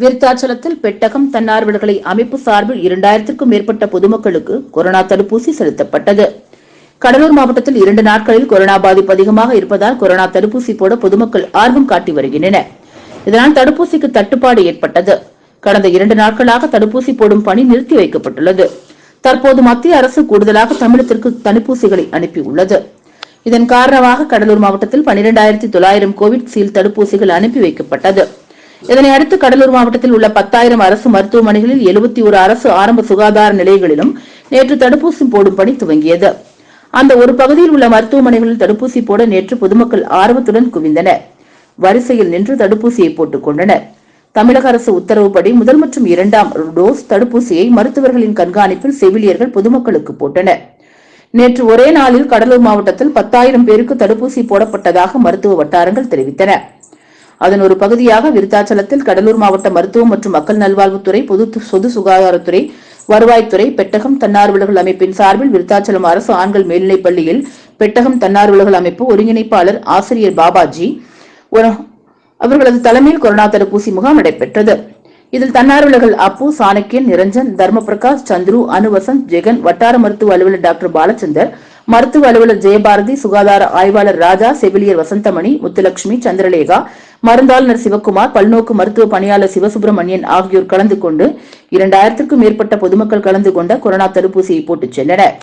விருத்தாச்சலத்தில் பெட்டகம் தன்னார்வலர்களை அமைப்பு சார்பில் இரண்டாயிரத்திற்கும் மேற்பட்ட பொதுமக்களுக்கு கொரோனா தடுப்பூசி செலுத்தப்பட்டது. கடலூர் மாவட்டத்தில் இரண்டு நாட்களில் கொரோனா பாதிப்பு அதிகமாக இருப்பதால் கொரோனா தடுப்பூசி போட பொதுமக்கள் ஆர்வம் காட்டி வருகின்றனர். இதனால் தடுப்பூசிக்கு தட்டுப்பாடு ஏற்பட்டது. கடந்த இரண்டு நாட்களாக தடுப்பூசி போடும் பணி நிறுத்தி வைக்கப்பட்டுள்ளது. தற்போது மத்திய அரசு கூடுதலாக தமிழகத்திற்கு தடுப்பூசிகளை அனுப்பியுள்ளது. இதன் காரணமாக கடலூர் மாவட்டத்தில் பனிரெண்டாயிரத்தி தொள்ளாயிரம் கோவிட் சீல் தடுப்பூசிகள் அனுப்பி வைக்கப்பட்டது. இதனை அடுத்து கடலூர் மாவட்டத்தில் உள்ள பத்தாயிரம் அரசு மருத்துவமனைகளில் எழுபத்தி ஒரு அரசு ஆரம்ப சுகாதார நிலையங்களிலும் நேற்று தடுப்பூசி போடும் பணி துவங்கியது. அந்த ஒரு பகுதியில் உள்ள மருத்துவமனைகளில் தடுப்பூசி போட நேற்று பொதுமக்கள் ஆர்வத்துடன் குவிந்தனர். வரிசையில் நின்று தடுப்பூசியை போட்டுக் கொண்டனர். தமிழக அரசு உத்தரவுப்படி முதல் மற்றும் இரண்டாம் டோஸ் தடுப்பூசியை மருத்துவர்களின் கண்காணிப்பில் செவிலியர்கள் பொதுமக்களுக்கு போட்டனர். நேற்று ஒரே நாளில் கடலூர் மாவட்டத்தில் பத்தாயிரம் பேருக்கு தடுப்பூசி போடப்பட்டதாக மருத்துவ வட்டாரங்கள் தெரிவித்தன. அதன் ஒரு பகுதியாக விருத்தாச்சலத்தில் கடலூர் மாவட்ட மருத்துவம் மற்றும் மக்கள் நல்வாழ்வுத்துறை பொது பொது சுகாதாரத்துறை வருவாய்த்துறை பெட்டகம் தன்னார்வலர்கள் அமைப்பின் சார்பில் விருத்தாச்சலம் அரசு ஆண்கள் மேல்நிலைப் பள்ளியில் பெட்டகம் தன்னார்வலர்கள் அமைப்பு ஒருங்கிணைப்பாளர் ஆசிரியர் பாபாஜி ஒரு- அவர்களது தலைமையில் கொரோனா தடுப்பூசி முகாம் நடைபெற்றது. இதில் தன்னார்வலர்கள் அப்பு சாணக்கியன் நிரஞ்சன் தர்மபிரகாஷ் சந்துரு அனுவசந்த் ஜெகன் வட்டார மருத்துவ அலுவலர் டாக்டர் பாலச்சந்தர் மருத்துவ அலுவலர் ஜெயபாரதி சுகாதார ஆய்வாளர் ராஜா செவிலியர் வசந்தமணி முத்துலட்சுமி சந்திரலேகா மருந்தாளுநர் சிவக்குமார் பல்நோக்கு மருத்துவ பணியாளர் சிவசுப்பிரமணியன் ஆகியோர் கலந்து கொண்டு இரண்டாயிரத்திற்கும் மேற்பட்ட பொதுமக்கள் கலந்து கொண்ட கொரோனா தடுப்பூசியை போட்டுச் சென்றனர்.